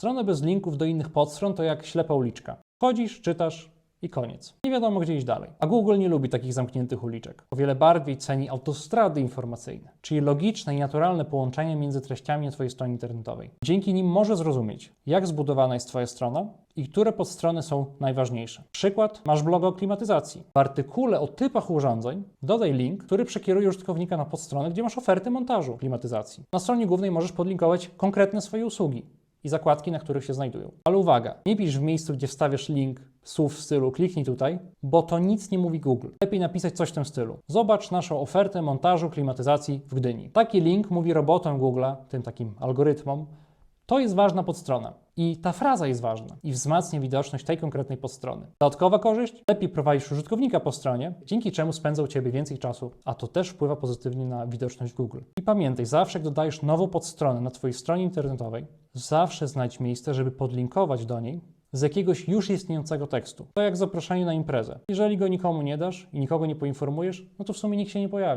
Strony bez linków do innych podstron to jak ślepa uliczka. Chodzisz, czytasz i koniec. Nie wiadomo, gdzie iść dalej. A Google nie lubi takich zamkniętych uliczek. O wiele bardziej ceni autostrady informacyjne, czyli logiczne i naturalne połączenie między treściami na Twojej stronie internetowej. Dzięki nim może zrozumieć, jak zbudowana jest Twoja strona i które podstrony są najważniejsze. Przykład, masz bloga o klimatyzacji. W artykule o typach urządzeń dodaj link, który przekieruje użytkownika na podstronę, gdzie masz oferty montażu klimatyzacji. Na stronie głównej możesz podlinkować konkretne swoje usługi i zakładki, na których się znajdują. Ale uwaga, nie pisz w miejscu, gdzie wstawiasz link słów w stylu kliknij tutaj, bo to nic nie mówi Google. Lepiej napisać coś w tym stylu. Zobacz naszą ofertę montażu klimatyzacji w Gdyni. Taki link mówi robotom Google'a, tym takim algorytmom, to jest ważna podstrona. I ta fraza jest ważna i wzmacnia widoczność tej konkretnej podstrony. Dodatkowa korzyść? Lepiej prowadzisz użytkownika po stronie, dzięki czemu spędza u Ciebie więcej czasu, a to też wpływa pozytywnie na widoczność Google. I pamiętaj, zawsze jak dodajesz nową podstronę na Twojej stronie internetowej, zawsze znajdź miejsce, żeby podlinkować do niej z jakiegoś już istniejącego tekstu. To jak zaproszenie na imprezę. Jeżeli go nikomu nie dasz i nikogo nie poinformujesz, no to w sumie nikt się nie pojawi.